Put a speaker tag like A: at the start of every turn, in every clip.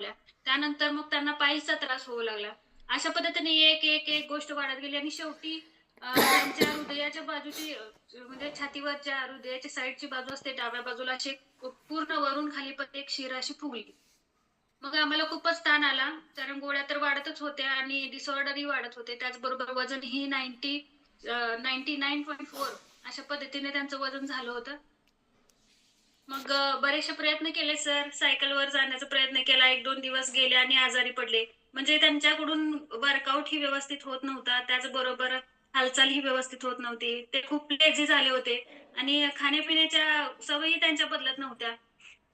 A: लागल्या त्यानंतर मग त्यांना पायीचा त्रास होऊ लागला. अशा पद्धतीने एक एक एक गोष्ट वाढत गेली आणि शेवटी त्यांच्या हृदयाच्या बाजूची म्हणजे छातीवरच्या हृदयाच्या साईडची बाजू असते डाव्या बाजूला अशी पूर्ण वरून खाली पण एक शिरा अशी फुगली. मग आम्हाला खूपच ताण आला कारण गोळ्या तर वाढतच होत्या आणि डिसऑर्डरही वाढत होते. त्याचबरोबर वजन ही ninety ninety nine point four अशा पद्धतीने त्यांचं वजन झालं होतं. मग बरेचसे प्रयत्न केले सर. सायकलवर जाण्याचा प्रयत्न केला. एक दोन दिवस गेले आणि आजारी पडले. म्हणजे त्यांच्याकडून वर्कआउट ही व्यवस्थित होत नव्हता. त्याचबरोबर हालचाल ही व्यवस्थित होत नव्हती. ते खूप लेझी झाले होते. आणि खाण्यापिण्याच्या सवयी त्यांच्या बदलत नव्हत्या.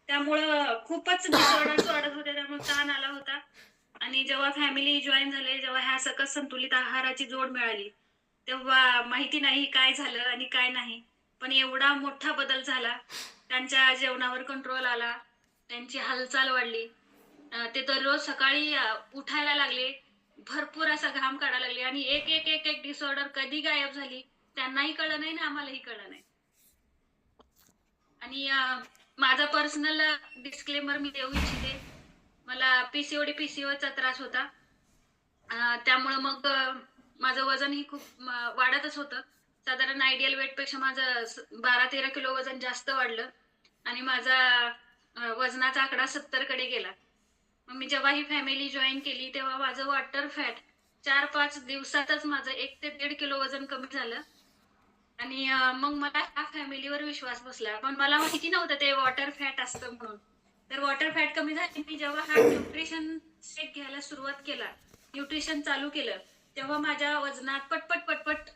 A: त्यामुळं खूपच डिसऑर्डर्स वाढत होते. त्यामुळे ताण आला होता. आणि जेव्हा फॅमिली जॉईन झाले जेव्हा ह्या सकस संतुलित आहाराची जोड मिळाली तेव्हा माहिती नाही काय झालं आणि काय नाही. पण एवढा मोठा बदल झाला. त्यांच्या जेवणावर कंट्रोल आला. त्यांची हालचाल वाढली. ते दररोज सकाळी उठायला लागले. भरपूर असा घाम काढायला लागले. आणि एक एक एक एक डिसऑर्डर कधी गायब झाली त्यांनाही कळलं नाही ना आम्हालाही कळलं नाही. आणि माझा पर्सनल डिस्क्लेमर मी देऊ इच्छिते. मला पीसीओडी पीसीओचा त्रास होता. त्यामुळे मग माझं वजनही खूप वाढतच होतं. साधारण आयडियल वेटपेक्षा माझं बारा तेरा किलो वजन जास्त वाढलं. आणि माझा वजनाचा आकडा सत्तरकडे गेला. मग मी जेव्हा ही फॅमिली जॉईन केली तेव्हा माझं वॉटर फॅट चार पाच दिवसातच माझं एक ते दीड किलो वजन कमी झालं. आणि मग मला ह्या फॅमिलीवर विश्वास बसला. पण मला माहिती नव्हतं ते वॉटर फॅट असतं म्हणून. तर वॉटर फॅट कमी झाली मी जेव्हा हा न्यूट्रिशन शेक घ्यायला सुरुवात केला न्यूट्रिशन चालू केलं तेव्हा माझ्या वजनात पटपट पटपट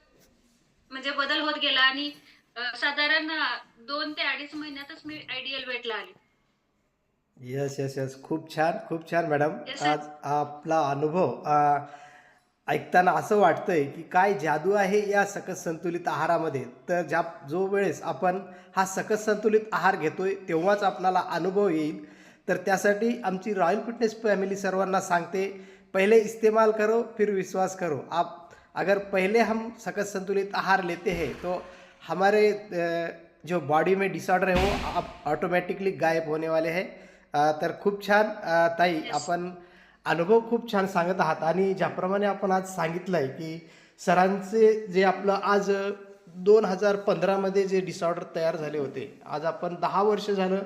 A: म्हणजे बदल होत गेला. आणि साधारण दोन ते अडीच महिन्यातच मी आयडियल वेटला आली.
B: यस यस यस खूप छान खूप छान मॅडम.
A: Yes.
B: आज आपला अनुभव ऐकताना असं वाटतंय की काय जादू आहे या सकस संतुलित आहारामध्ये? तर ज्या जो वेळेस आपण हा सकस संतुलित आहार घेतोय तेव्हाच आपल्याला अनुभव येईल. तर त्यासाठी आमची रॉयल फिटनेस फॅमिली सर्वांना सांगते पहले इस्तेमाल करो फिर विश्वास करो. आप अगर पहले हम सकस संतुलित आहार लेते हैं तो हमारे जो बॉडी में डिसऑर्डर है वो आप ऑटोमॅटिकली गायब होने वाले हैं। अ, तर खूप छान ताई. आपण अनुभव खूप छान सांगत आहात. आणि ज्याप्रमाणे आपण आज सांगितलं आहे की सरांचे जे आपलं आज दोन हजार पंधरामध्ये जे डिसऑर्डर तयार झाले होते आज आपण दहा वर्ष झालं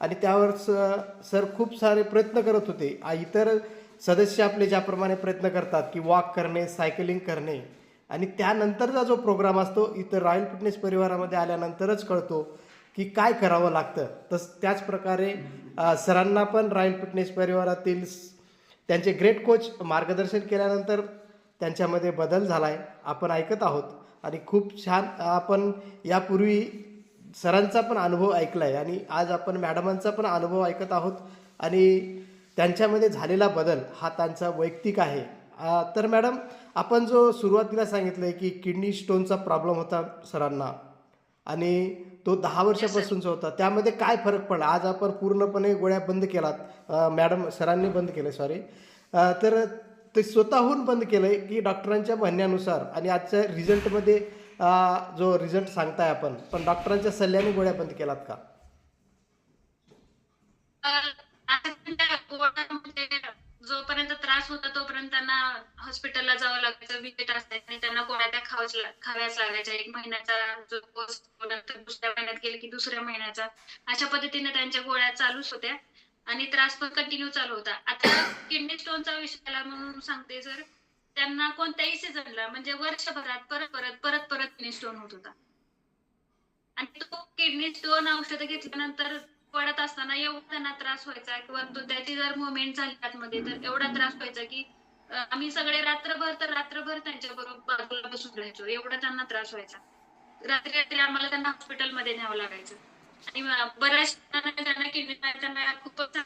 B: आणि त्यावर स- सर खूप सारे प्रयत्न करत होते. इतर सदस्य आपले ज्याप्रमाणे प्रयत्न करतात की वॉक करणे सायकलिंग करणे आणि त्यानंतरचा जो प्रोग्राम असतो इतर रॉयल फिटनेस परिवारामध्ये आल्यानंतरच कळतो की काय करावं लागतं. तस त्याचप्रकारे सरांना पण रॉयल फिटनेस परिवारातील त्यांचे ग्रेट कोच मार्गदर्शन केल्यानंतर त्यांच्यामध्ये बदल झाला आहे आपण ऐकत आहोत. आणि खूप छान आपण यापूर्वी सरांचा पण अनुभव ऐकला आहे आणि आज आपण मॅडमांचा पण अनुभव ऐकत आहोत आणि त्यांच्यामध्ये झालेला बदल हा त्यांचा वैयक्तिक आहे. तर मॅडम आपण जो सुरुवातीला सांगितलं आहे की किडनी स्टोनचा प्रॉब्लेम होता सरांना आणि तो दहा वर्षापासूनचा होता त्यामध्ये काय फरक पडला? आज आपण पूर्णपणे गोळ्या बंद केलात. मॅडम सरांनी बंद केलं सॉरी तर ते स्वतःहून बंद केलं आहे की डॉक्टरांच्या म्हणण्यानुसार आणि आजच्या रिझल्टमध्ये जो रिझल्ट सांगताय आपण पण डॉक्टरांच्या सल्ल्याने गोळ्या बंद केलात का?
A: जोपर्यंत त्रास होता तोपर्यंत त्यांना हॉस्पिटलला जावं लागायचं विजिट असायचं आणि त्यांना गोळ्या त्या खावाच खाव्याच लागायच्या. एक महिन्याचा जो कोर्स नंतर दुसऱ्या महिन्यात गेले की दुसऱ्या महिन्याचा. अशा पद्धतीने त्यांच्या गोळ्या चालूच होत्या आणि त्रास पण कंटिन्यू चालू होता. आता किडनी स्टोनचा विषय आला म्हणून सांगते सर त्यांना कोणत्याही सीझनला म्हणजे वर्षभरात परत परत परत परत किडनी स्टोन होत होता. आणि तो किडनी स्टोन औषधं घेतल्यानंतर पडत असताना एवढा त्यांना त्रास व्हायचा किंवा त्याची जर मुवमेंट झाली आतमध्ये तर एवढा त्रास व्हायचा की आम्ही सगळे रात्रभर तर रात्रभर त्यांच्या बरोबर बाजूला बसून राहायचो. एवढा त्यांना त्रास व्हायचा. रात्री रात्री आम्हाला त्यांना हॉस्पिटलमध्ये न्यावं लागायचं. आणि बऱ्याच त्यांना किडनी त्यांना खूपच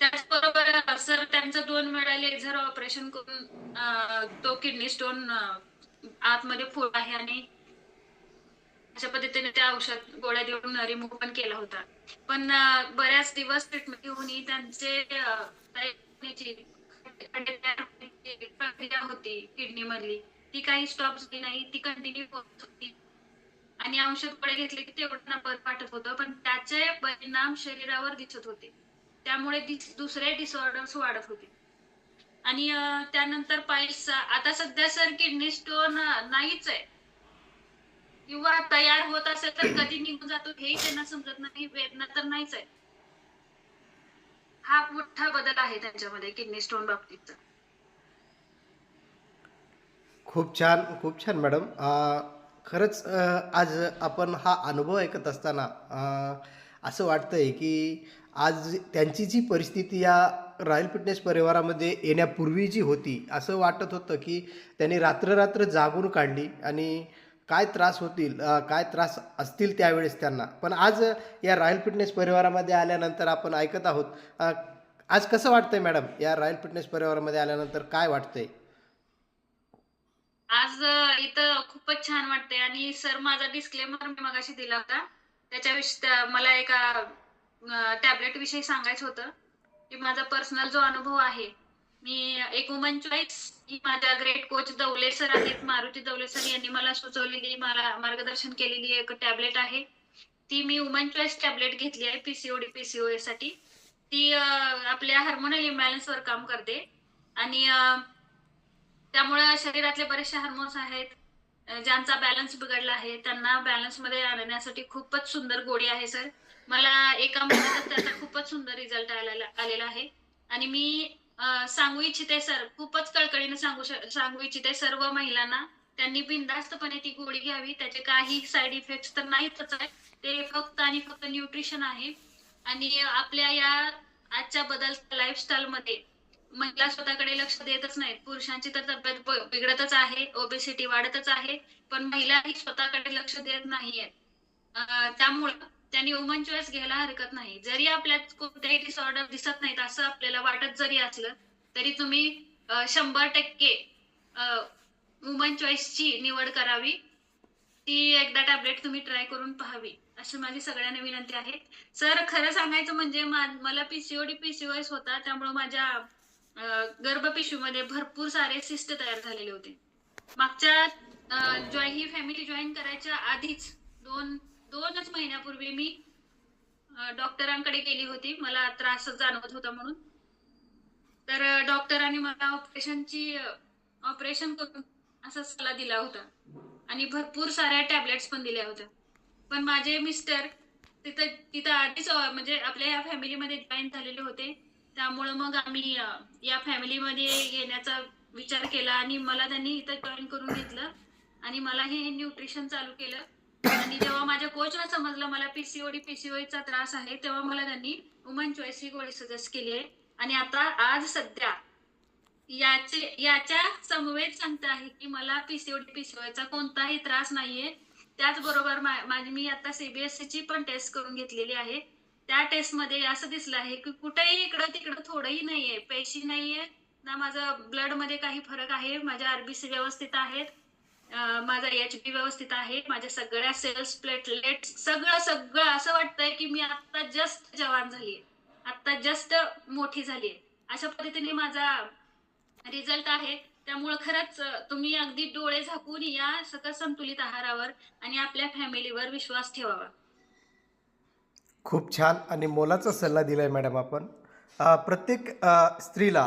A: त्याचबरोबर सर त्यांचं दोन वेळा लेझर ऑपरेशन करून तो किडनी स्टोन आतमध्ये फुल आहे आणि अशा पद्धतीने ते औषध गोळ्या देऊन रिमूव्ह पण केला होता. पण बऱ्याच दिवस ट्रीटमेंट घेऊनही त्यांचे प्रक्रिया होती किडनी मधली ती काही स्टॉप झाली नाही ती कंटिन्यू होत होती. आणि औषध गोळ्या घेतले की तेवढं बरं वाटत होतं पण त्याचे परिणाम शरीरावर दिसत होते. त्यामुळे दुसरे डिसऑर्डर्स वाढत होते. आणि त्यानंतर पायल्स आता सध्या सर किडनी स्टोन नाहीच आहे. किंवा तयार होत असेल तर कधी निघून जातो हेही त्यांना समजत नाही वेदना तर नाहीच आहे. हा मोठा बदल आहे त्यांच्यामध्ये किडनी स्टोन बाबतीतचा.
B: खूप छान खूप छान मॅडम. खरंच आज आपण हा अनुभव ऐकत असताना असं वाटतंय की आज त्यांची जी परिस्थिती या रॉयल फिटनेस परिवारामध्ये येण्यापूर्वी जी होती असं वाटत होतं की त्यांनी रात्र रात्र जागून काढली आणि काय त्रास होतील काय त्रास असतील त्यावेळेस त्यांना. पण आज या रॉयल फिटनेस परिवारामध्ये आल्यानंतर आपण ऐकत आहोत आज कसं वाटतंय मॅडम या रॉयल फिटनेस परिवारामध्ये आल्यानंतर काय वाटतंय?
A: आज इथं खूपच छान वाटतंय आणि सर माझा डिस्क्लेमर मी मगाशी दिला होता. त्याच्याविषयी मला एका टॅबलेट विषयी सांगायचं होतं की माझा पर्सनल जो अनुभव आहे मी एक वुमन चॉईस माझ्या ग्रेट कोच दौले सर आहेत मारुती दौले सर यांनी मला सुचवलेली मला मार्गदर्शन केलेली एक टॅबलेट आहे. ती मी वुमन चॉईस टॅबलेट घेतली आहे पीसीओडी पीसीओए साठी. ती आपल्या हार्मोनल इम्बॅलन्सवर काम करते. आणि त्यामुळे शरीरातले बरेचसे हार्मोन्स आहेत ज्यांचा बॅलन्स बिघडला आहे त्यांना बॅलन्समध्ये आणण्यासाठी खूपच सुंदर गोडी आहे सर मला एका महिन्यात त्याचा खूपच सुंदर रिझल्ट आलेला आलेला आहे. आणि मी सांगू इच्छिते सर. खूपच कळकळीने सांगू सांगू इच्छिते सर्व महिलांना. त्यांनी बिनधास्तपणे ती गोळी घ्यावी. त्याचे काही साईड इफेक्ट तर नाहीतच आहे ते फक्त आणि फक्त न्यूट्रिशन आहे. आणि आपल्या या आजच्या बदलत्या लाईफस्टाईल मध्ये महिला स्वतःकडे लक्ष देतच नाहीत. पुरुषांची तर तब्येत बिघडतच आहे. ओबेसिटी वाढतच आहे. पण महिला ही स्वतःकडे लक्ष देत नाहीयेत. त्यामुळे त्यांनी वुमन चॉईस घ्यायला हरकत नाही. जरी आपल्यात कोणत्याही डिसऑर्डर दिसत नाहीत असं आपल्याला वाटत जरी असलं तरी तुम्ही शंभर टक्के वुमन चॉईसची निवड करावी. ती एकदा टॅबलेट तुम्ही ट्राय करून पाहावी. अशी माझी सगळ्यांना विनंती आहे. सर खरं सांगायचं म्हणजे मला पीसीओडी पीसीओएस होता त्यामुळे माझ्या अं, गर्भपिशवीमध्ये भरपूर सारे सिस्ट तयार झालेले होते. मागच्या जॉईन ही फॅमिली जॉईन करायच्या आधीच दोन दोनच महिन्यापूर्वी मी डॉक्टरांकडे गेली होती. मला त्रास जाणवत होता म्हणून. तर डॉक्टरांनी मला ऑपरेशनची ऑपरेशन करून असा सल्ला दिला होता. आणि भरपूर साऱ्या टॅबलेट्स पण दिल्या होत्या. पण माझे मिस्टर तिथं तिथं आधीच म्हणजे आपल्या या फॅमिलीमध्ये जॉईन झालेले होते. त्यामुळं मग आम्ही या फॅमिलीमध्ये येण्याचा विचार केला आणि मला त्यांनी इथं जॉईन करून घेतलं. आणि मला हे न्यूट्रिशन चालू केलं. आणि जेव्हा माझ्या कोचला समजलं मला पीसीओडी पीसीओडीचा त्रास आहे तेव्हा मला त्यांनी वुमन चॉईस ही गोळी सजेस्ट केली आहे. आणि आता आज सध्या याचे याच्या समवेत सांगते आहे की मला पीसीओडी पीसीओचा कोणताही त्रास नाहीये. त्याचबरोबर माझी मी आता सीबीएसई ची पण टेस्ट करून घेतलेली आहे. त्या टेस्टमध्ये असं दिसलं आहे की कुठेही इकडं तिकडं थोडंही नाहीये पेशी नाहीये ना माझं ब्लडमध्ये काही फरक आहे माझ्या आरबीसी व्यवस्थित आहेत. माझा एच बी व्यवस्थित आहे. माझ्या सगळ्या सेल्स प्लेटलेट सगळं सगळं असं वाटतंय की मी आता जस्ट जवान झालीये. आता जस्ट मोठी झालीये. अशा पद्धतीने माझा रिझल्ट आहे. त्यामुळे खरंच तुम्ही अगदी डोळे झाकून या सकस संतुलित आहारावर आणि आपल्या फॅमिलीवर विश्वास ठेवावा.
B: खूप छान आणि मोलाचा सल्ला दिलाय मॅडम आपण. प्रत्येक स्त्रीला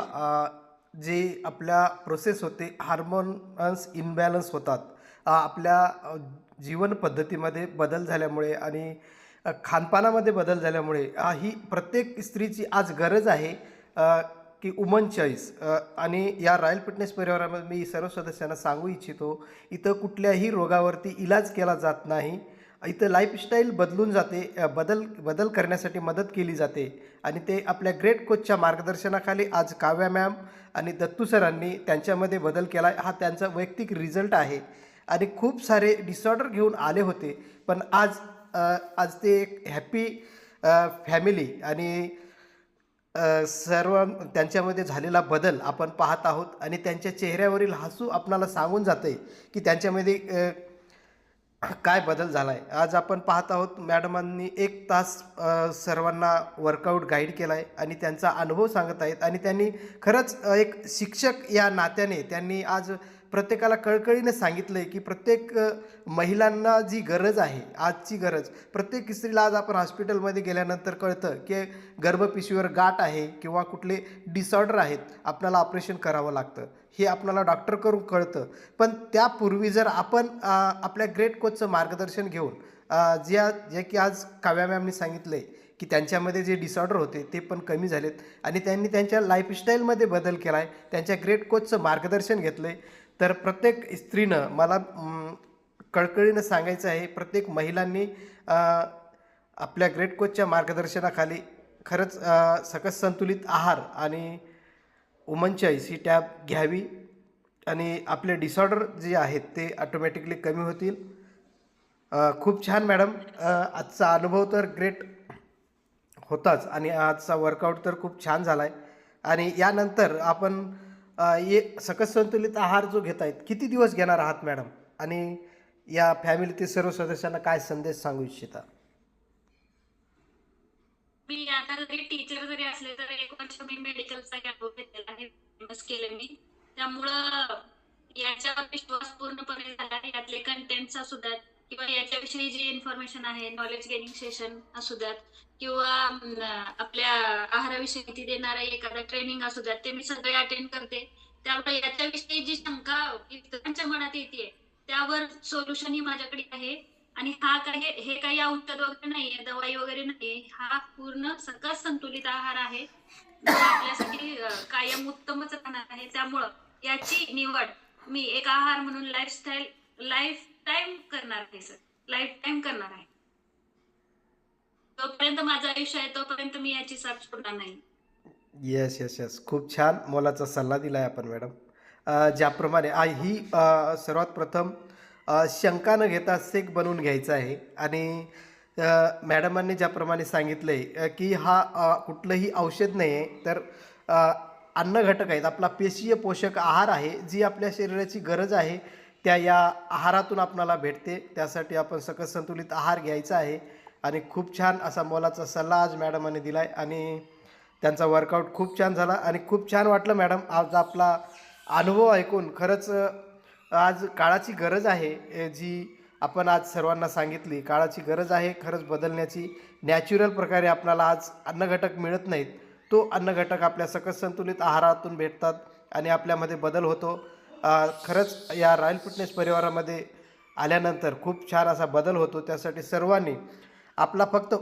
B: जे आपल्या प्रोसेस होते हार्मोन्स इनबॅलन्स होतात. आपल्या जीवनपद्धतीमध्ये जीवन पद्धतीमध्ये बदल झाल्यामुळे आणि खानपानामध्ये बदल झाल्यामुळे ही प्रत्येक स्त्रीची आज गरज आहे की वुमन चॉईस आणि या रॉयल फिटनेस परिवारामध्ये मी सर्व सदस्यांना सांगू इच्छितो इथं कुठल्याही रोगावरती इलाज केला जात नाही. इथं लाईफस्टाईल बदलून जाते बदल बदल करण्यासाठी मदत केली जाते. आणि ते आपल्या ग्रेट कोचच्या मार्गदर्शनाखाली आज काव्या मॅम आणि दत्तू सरांनी त्यांच्यामध्ये बदल केला. हा त्यांचा वैयक्तिक रिझल्ट आहे. आणि खूप सारे डिसऑर्डर घेऊन आले होते. पण आज आज ते एक हॅपी फॅमिली आणि सर्व त्यांच्यामध्ये झालेला बदल आपण पाहत आहोत. आणि त्यांच्या चेहऱ्यावरील हसू आपणाला सांगून जाते की त्यांच्यामध्ये काय बदल झाला आहे आज आपण पाहत आहोत मॅडमांनी एक तास सर्वांना वर्कआउट गाईड केला आहे आणि त्यांचा अनुभव सांगत आहेत. आणि त्यांनी खरंच एक शिक्षक या नात्याने त्यांनी आज प्रत्येकाला कळकळीने सांगितलं आहे की प्रत्येक महिलांना जी गरज आहे आजची गरज प्रत्येक स्त्रीला आज आपण हॉस्पिटलमध्ये गेल्यानंतर कळतं की गर्भपिशवीवर गाठ आहे किंवा कुठले डिसऑर्डर आहेत आपल्याला ऑपरेशन करावं लागतं. हे आपल्याला डॉक्टरकडून कळतं. पण त्यापूर्वी जर आपण आपल्या ग्रेट कोचचं मार्गदर्शन घेऊन ज्या जे की आज काव्या मॅमनी सांगितलं आहे की त्यांच्यामध्ये जे डिसऑर्डर होते ते पण कमी झालेत. आणि त्यांनी त्यांच्या लाईफस्टाईलमध्ये बदल केला आहे त्यांच्या ग्रेट कोचचं मार्गदर्शन घेतलं आहे तर प्रत्येक स्त्रीनं मला कळकळीनं सांगायचं आहे प्रत्येक महिलांनी आपल्या ग्रेट कोचच्या मार्गदर्शनाखाली खरंच सकस संतुलित आहार आणि वुमन चॉईस ही टॅब घ्यावी आणि आपले डिसऑर्डर जे आहेत ते ऑटोमॅटिकली कमी होतील. खूप छान मॅडम. आजचा अनुभव तर ग्रेट होताच आणि आजचा वर्कआउट तर खूप छान झाला आहे आणि यानंतर आपण ये सकस संतुलित आहार जो घेत आहेत किती दिवस घेणार आहात मॅडम? आणि या फॅमिलीतील सर्व सदस्यांना काय संदेश सांगू इच्छिता?
A: मी आता जरी टीचर जरी असले तर एक वर्ष मी मेडिकलचा अनुभव घेतलेला आहे फेमस केले मी. त्यामुळं याच्यावर विश्वास पूर्णपणे झाला यातले कंटेंट्स असू द्यात किंवा याच्याविषयी जी इन्फॉर्मेशन आहे नॉलेज गेनिंग सेशन असू द्यात किंवा आपल्या आहाराविषयी माहिती देणारा एखादा ट्रेनिंग असू द्या ते मी सगळे अटेंड करते. त्यामुळे याच्याविषयी जी शंका इतरांच्या मनात येते त्यावर सोल्युशन ही माझ्याकडे आहे. आणि हा काही हे काही औषध वगैरे नाहीये दवाई वगैरे नाहीये. हा पूर्ण सकस संतुलित आहार आहे. आपल्यासाठी कायम उत्तमच राहणार आहे. त्यामुळं याची निवड मी एक आहार म्हणून लाईफस्टाईल लाईफ टाईम करणार आहे सर लाईफ टाईम करणार आहे. जोपर्यंत माझं आयुष्य आहे तोपर्यंत मी याची साथ सोडणार नाही.
B: येस येस येस खूप छान मोलाचा सल्ला दिला आहे आपण मॅडम. ज्याप्रमाणे ही सर्वात प्रथम शंका न घेता सेक बनवून घ्यायचा आहे. आणि मॅडमांनी ज्याप्रमाणे सांगितलं आहे की हा कुठलंही औषध नाही आहे तर अन्न घटक आहेत. आपला पेशीय पोषक आहार आहे जी आपल्या शरीराची गरज आहे त्या या आहारातून आपणाला भेटते. त्यासाठी आपण सकस संतुलित आहार घ्यायचा आहे. आणि खूप छान असा मोलाचा सल्ला आज मॅडमाने दिला आहे आणि त्यांचा वर्कआउट खूप छान झाला आणि खूप छान वाटलं मॅडम आज आपला अनुभव ऐकून. खरंच आज काळाची गरज आहे जी आपण आज सर्वांना सांगितली काळाची गरज आहे खरंच बदलण्याची. नॅचरल प्रकारे आपल्याला आज अन्नघटक मिळत नाहीत. तो अन्नघटक आपल्या सकस संतुलित आहारातून भेटतात आणि आपल्यामध्ये बदल होतो. खरंच या रॉयल फिटनेस परिवारामध्ये आल्यानंतर खूप छान असा बदल होतो. त्यासाठी सर्वांनी आपला फक्त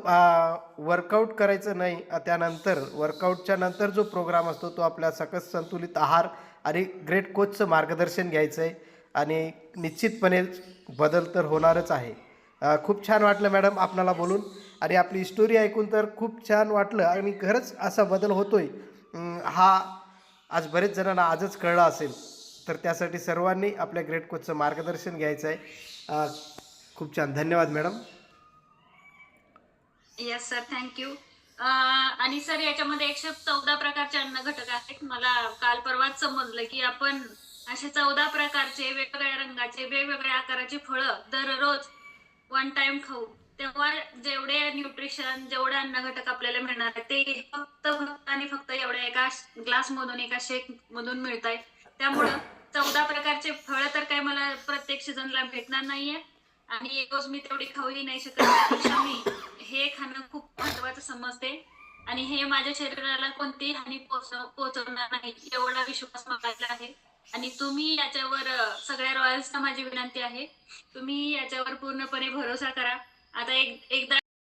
B: वर्कआउट करायचं नाही त्यानंतर वर्कआउटच्या नंतर जो प्रोग्राम असतो तो आपल्या सकस संतुलित आहार आणि ग्रेट कोचचं मार्गदर्शन घ्यायचं आहे आणि निश्चितपणे बदल तर होणारच आहे. खूप छान वाटलं मॅडम आपणाला बोलून आणि आपली स्टोरी ऐकून तर खूप छान वाटलं आणि खरंच असा बदल होतोय. हा आज बरेच जणांना आजच कळला असेल. तर त्यासाठी सर्वांनी आपल्या ग्रेट कोचचं मार्गदर्शन घ्यायचं आहे खूप छान. धन्यवाद madam.
A: Yes sir thank you आणि सर याच्यामध्ये एकशे चौदा प्रकारचे अन्न घटक आहेत. मला काल परवाच समजलं की आपण असे चौदा प्रकारचे वेगवेगळ्या रंगाचे वेगवेगळ्या आकाराचे फळं दररोज वन टाइम खाऊ. तेव्हा जेवढे न्यूट्रिशन जेवढे अन्न घटक आपल्याला मिळणार आहे ते फक्त फक्त आणि फक्त एवढ्या एका ग्लास मधून एका शेक मधून मिळत आहे त्यामुळं चौदा प्रकारचे फळं तर काय मला प्रत्येक सीझनला भेटणार नाहीये. आणि रोज मी तेवढी खाऊही नाही शकत. मी हे खाणं खूप महत्वाचं समजते. आणि हे माझ्या शरीराला कोणतीही हानी पोहोचवणार नाही एवढा विश्वास मागायला आहे. आणि तुम्ही याच्यावर सगळ्या रॉयल्सना माझी विनंती आहे. तुम्ही याच्यावर पूर्णपणे भरोसा करा. आता एक एकदा